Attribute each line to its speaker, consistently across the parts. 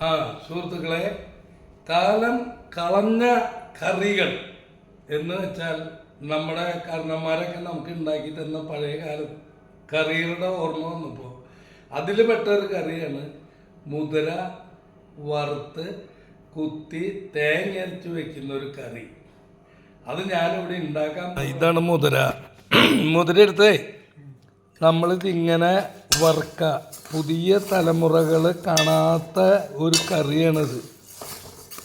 Speaker 1: ആ സുഹൃത്തുക്കളെ കാലം കളഞ്ഞ കറികൾ എന്ന് വെച്ചാൽ നമ്മുടെ കർണന്മാരൊക്കെ നമുക്ക് ഉണ്ടാക്കി തന്ന പഴയ കാലം കറികളുടെ ഓർമ്മ വന്നപ്പോൾ അതിൽ പെട്ട ഒരു കറിയാണ് മുതിര വറുത്ത് കുത്തി തേങ്ങ അരച്ച് വെക്കുന്ന ഒരു കറി. അത് ഞാനിവിടെ ഉണ്ടാക്കാൻ ഇതാണ് മുതിര. മുതിര എടുത്തേ. നമ്മളിത് ഇങ്ങനെ വറുക്ക. പുതിയ തലമുറകൾ കാണാത്ത ഒരു കറിയാണിത്.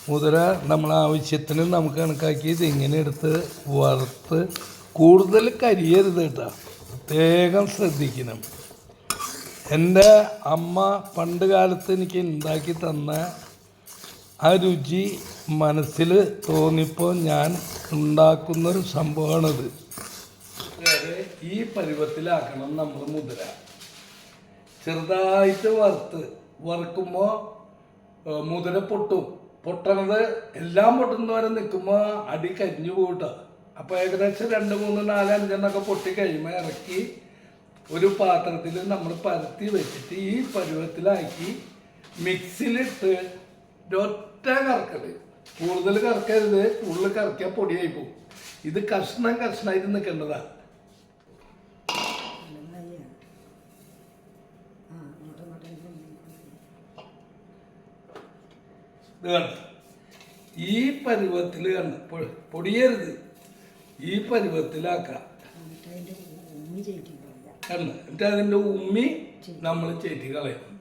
Speaker 1: മുതല നമ്മളെ ആവശ്യത്തിന് നമുക്ക് കണക്കാക്കി ഇതിങ്ങനെ എടുത്ത് വറുത്ത് കൂടുതൽ കരിയരുത് കേട്ടോ. പ്രത്യേകം ശ്രദ്ധിക്കണം. എന്റെ അമ്മ പണ്ട് കാലത്ത് എനിക്ക് ഉണ്ടാക്കി തന്ന ആ രുചി മനസ്സിൽ തോന്നിപ്പോൾ ഞാൻ ഉണ്ടാക്കുന്നൊരു സംഭവമാണിത്. ഈ പരുവത്തിലാക്കണം നമ്മൾ മുതിര. ചെറുതായിട്ട് വറുത്ത് വറുക്കുമ്പോൾ മുതിര പൊട്ടും. പൊട്ടണത് എല്ലാം പൊട്ടുന്ന വരെ നിൽക്കുമ്പോൾ അടി കരിഞ്ഞു പോകട്ടോ അപ്പോൾ ഏകദേശം രണ്ട് മൂന്ന് നാല് അഞ്ചെണ്ണൊക്കെ പൊട്ടി കഴിയുമ്പോൾ ഇറക്കി ഒരു പാത്രത്തിൽ നമ്മൾ പരത്തി വെച്ചിട്ട് ഈ പരുവത്തിലാക്കി മിക്സിയിലിട്ട് ഒറ്റ കറക്കൽ. കൂടുതൽ കറക്കരുത് കൂടുതൽ കറക്കിയാൽ പൊടിയായി പോകും. ഇത് കഷ്ണം കഷ്ണമായിട്ട് നിൽക്കേണ്ടതാണ് ഇത് ഈ പരുവത്തിൽ കണ്ട? പൊടിയരുത്. ഈ പരുവത്തിലാക്കാം. കണ്ട? എന്നിട്ട് അതിന്റെ ഉമ്മി നമ്മൾ ചേറ്റി കളയണം.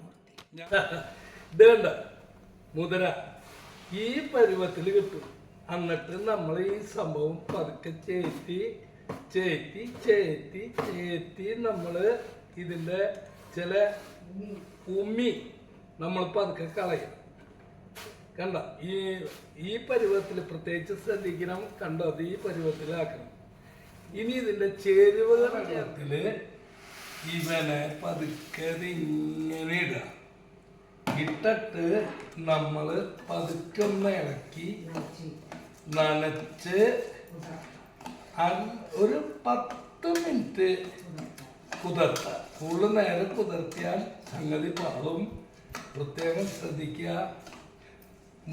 Speaker 1: ഇത് കണ്ട? മുതല ഈ പരുവത്തിൽ കിട്ടും. എന്നിട്ട് നമ്മൾ ഈ സംഭവം പതുക്കെ ചേറ്റി ചേറ്റി ചേറ്റി ചേറ്റി നമ്മൾ ഇതിന്റെ ചില ഉമ്മി നമ്മൾ പതുക്കെ കളയും. കണ്ട ഈ ഈ പരുവത്തിൽ പ്രത്യേകിച്ച് ശ്രദ്ധിക്കണം. കണ്ടോ അത് ഈ പരുവത്തിലാക്കണം. ഇനി ഇതിന്റെ ചേരുവകത്തിൽ ഇവനെ പതുക്കെ ഇങ്ങനെ ഇടുക. ഇട്ടിട്ട് നമ്മൾ പതുക്കെ ഒന്ന് ഇളക്കി നനച്ച് ഒരു പത്ത് മിനിറ്റ് കുതിർത്ത. കൂടുതൽ നേരം കുതിർത്തിയാൽ സംഗതി പാളും പ്രത്യേകം ശ്രദ്ധിക്കുക.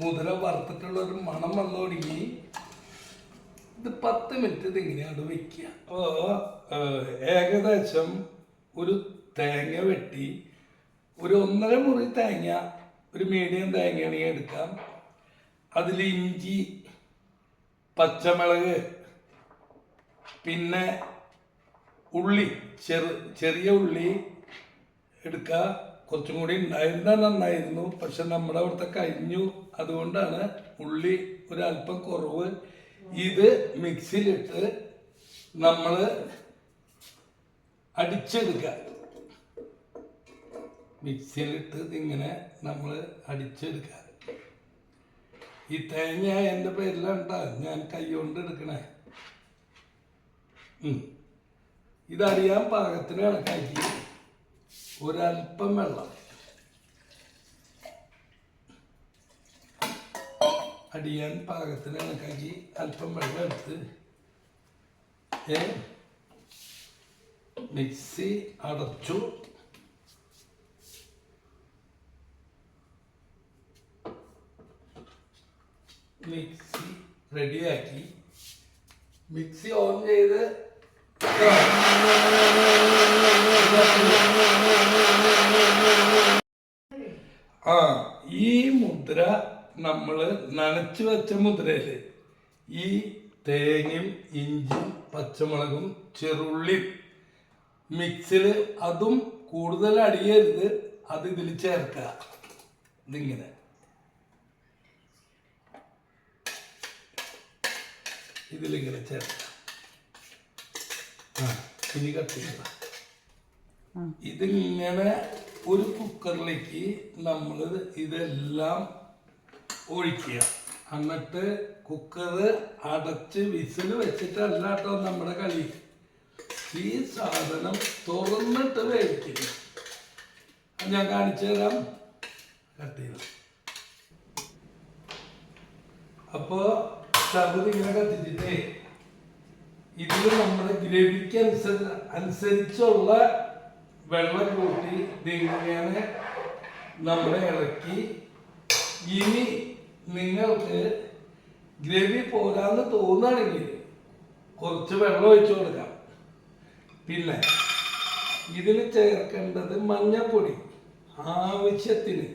Speaker 1: മുതിര വറുത്തിട്ടുള്ള ഒരു മണം വന്നു തുടങ്ങി. ഇത് പത്ത് മിനിറ്റ് ഇത് എങ്ങനെയാണ് വെക്കുക. ഏകദേശം ഒരു തേങ്ങ വെട്ടി. ഒരു ഒന്നര മുറി തേങ്ങ ഒരു മീഡിയം തേങ്ങയാണെങ്കിൽ എടുക്കാം. അതിൽ ഇഞ്ചി പച്ചമുളക് പിന്നെ ഉള്ളി ചെറു ചെറിയ ഉള്ളി എടുക്കുക കുറച്ചും കൂടി ഉണ്ടായിരുന്നാൽ നന്നായിരുന്നു. പക്ഷെ നമ്മുടെ അവിടുത്തെ കഴിഞ്ഞു. അതുകൊണ്ടാണ് ഉള്ളി ഒരല്പം കുറവ്. ഇത് മിക്സിയിലിട്ട് നമ്മൾ അടിച്ചെടുക്കുക. മിക്സിയിലിട്ട് ഇതിങ്ങനെ നമ്മൾ അടിച്ചെടുക്കുക. ഈ തേങ്ങ എന്റെ പേരിലുണ്ടാ. ഞാൻ കൈ കൊണ്ട് എടുക്കണേ. ഇതറിയാൻ പാകത്തിന് കണക്കാക്കി ഒരല്പം വെള്ളം. അടിയാൻ പാകത്തിന് കണക്കാക്കി അല്പം വെള്ളം എടുത്ത് മിക്സി അടച്ചു. മിക്സി റെഡിയാക്കി. മിക്സി ഓൺ ചെയ്ത് ആ ഈ മുദ്ര നമ്മൾ നനച്ചു വെച്ച മുദ്രയിൽ ഈ തേങ്ങയും ഇഞ്ചും പച്ചമുളകും ചെറുള്ളിയും മിക്സിൽ അതും കൂടുതൽ അടിയരുത് അത് ഇതിൽ ചേർക്കുക. ഇതിങ്ങനെ. ഇതിലിങ്ങനെ ചേർക്കുക. ആ ഇനി കത്തിക്കുക ഇതിങ്ങനെ ഒരു കുക്കറിലേക്ക് നമ്മൾ ഇതെല്ലാം ഒഴിക്കുക. എന്നിട്ട് കുക്കർ അടച്ച് വിസിൽ വെച്ചിട്ടല്ല കേട്ടോ നമ്മുടെ കളി. ഈ സാധനം തുറന്നിട്ട് വേവിക്കുന്നു ഞാൻ കാണിച്ചു തരാം. കട്ട് ചെയ്തു. അപ്പോ സ്റ്റവ് ഇങ്ങനെ കത്തിച്ചിട്ടേ ഇതിൽ നമ്മുടെ ഗ്രവിക്ക് അനുസരി അനുസരിച്ചുള്ള വെള്ളം കൂട്ടി ഇതിങ്ങനെ നമ്മൾ ഇളക്കി. ഇനി നിങ്ങൾക്ക് ഗ്രവി പോരാന്ന് തോന്നുകയാണെങ്കിൽ കുറച്ച് വെള്ളം ഒഴിച്ചു കൊടുക്കാം. പിന്നെ ഇതിൽ ചേർക്കേണ്ടത് മഞ്ഞപ്പൊടി ആവശ്യത്തിന്.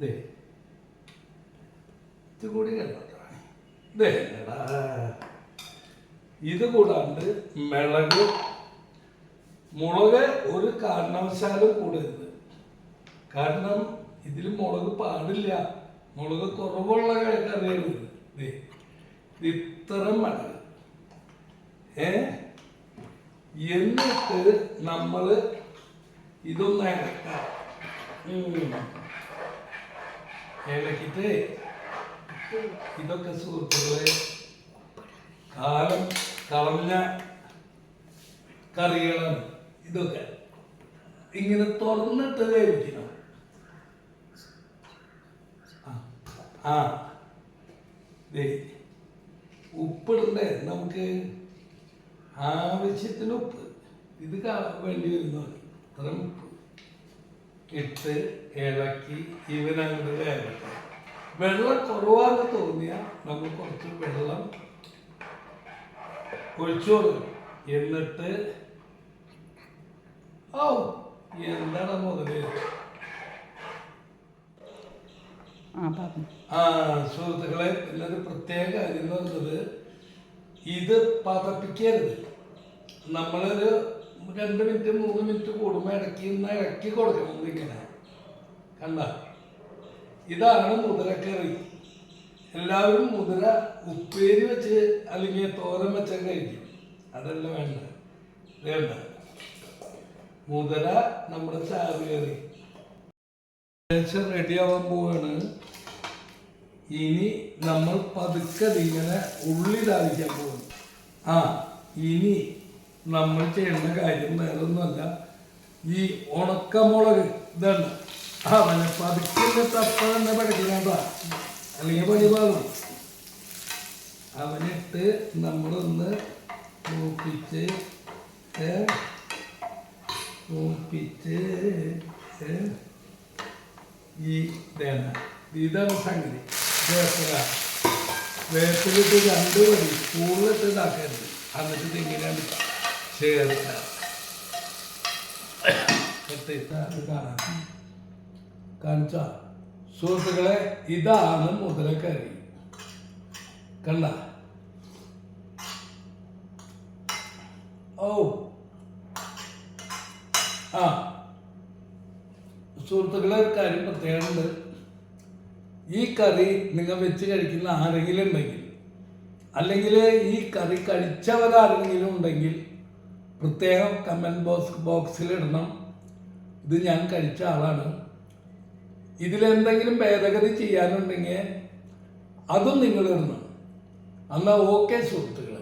Speaker 1: ദേ ഇത് കൂടി കണ്ടോ ദേ എടാ. ഇത് കൂടാണ്ട് മിളക് മുളക് ഒരു കാരണവശാലും കൂടരുത്. കാരണം ഇതിൽ മുളക് പാടില്ല. മുളക് കുറവുള്ള കറിയാണ് ഇത്. ഇത്ര ഏ? എന്നിട്ട് നമ്മൾ ഇതൊന്ന് ഇളക്കാം. ഇളക്കിട്ട് ഇതൊക്കെ സുഹൃത്തുക്കളെ കാലം കളഞ്ഞ കറികളാണ്. ഇതൊക്കെ. ഇങ്ങനെ തുറന്നിട്ട് വേവിക്കണം ആ. ഉപ്പിടണ്ടേ? നമുക്ക് ആവശ്യത്തിന് ഉപ്പ്. ഇത് വേണ്ടി വരുന്ന ഇത്രയും ഉപ്പ്. ഇട്ട് ഇളക്കി ഇവനങ്ങോട്ട് വേവട്ടെ. വെള്ളം കുറവാന്ന് തോന്നിയാൽ നമ്മൾ കുറച്ച് വെള്ളം ഒഴിച്ചു എന്നിട്ട് ഓ എന്താണ് മുതൽ?
Speaker 2: ആ
Speaker 1: സുഹൃത്തുക്കളെ എല്ലാവരും പ്രത്യേക കാര്യം എന്ന് പറയുന്നത് ഇത് പതപ്പിക്കരുത്. നമ്മളൊരു രണ്ട് മിനിറ്റ് മൂന്ന് മിനിറ്റ് കൂടുമ്പോൾ ഇടയ്ക്ക് ഇന്ന് ഇറക്കി കൊടുക്കണം നിൽക്കണേ കണ്ട? ഇതാണ് മുതിരക്കറി. എല്ലാവരും മുതിര ഉപ്പേരി വെച്ച് അല്ലെങ്കിൽ തോരൻ വെച്ചാൽ കഴിക്കും. അതല്ല വേണ്ട വേണ്ട. മുതിര നമ്മുടെ ചാവേറി. ഏകദേശം റെഡിയാവാൻ പോവാണ്. ഇനി നമ്മൾ പതുക്കെ ഇങ്ങനെ ഉള്ളി താളിക്കാൻ പോകും ആ ഇനി നമ്മൾ ചെയ്യുന്ന കാര്യം വേറെ ഒന്നുമല്ല ഈ ഉണക്കമുളക് ഇതാണ്. അവനെ പതുക്കെ തപ്പ തന്നെ പഠിക്കണതാ അല്ലെങ്കിൽ പണി പാകും അവനിട്ട് നമ്മളൊന്ന് മൂപ്പിച്ച് ഏ മൂപ്പിച്ച് ഏ? ഈ തേങ്ങ ഇതാണ് സംഗതി. വേപ്പില. വേപ്പിലിട്ട് രണ്ട് മതി കൂടുതലിട്ട് ഇതാക്കരുത്. എന്നിട്ട് ഇങ്ങനെയാണ് ചേർക്ക കെട്ടിയിട്ട് അത് കാണാം. കാണിച്ച? സുഹൃത്തുക്കളെ ഇതാണ് മുതലക്കറി. കണ്ട? ഓ ആ. സുഹൃത്തുക്കളെ ഒരു കാര്യം പ്രത്യേകമുണ്ട് ഈ കറി നിങ്ങൾ വെച്ച് കഴിക്കുന്ന ആരെങ്കിലും ഉണ്ടെങ്കിൽ അല്ലെങ്കിൽ ഈ കറി കഴിച്ചവരാരെങ്കിലും ഉണ്ടെങ്കിൽ പ്രത്യേകം കമന്റ് ബോക്സ് ബോക്സിൽ ഇടണം. ഇത് ഞാൻ കഴിച്ച ആളാണ്. ഇതിലെന്തെങ്കിലും ഭേദഗതി ചെയ്യാനുണ്ടെങ്കിൽ അതും നിങ്ങൾ ഇടണം. എന്നാൽ ഓക്കെ സുഹൃത്തുക്കളെ.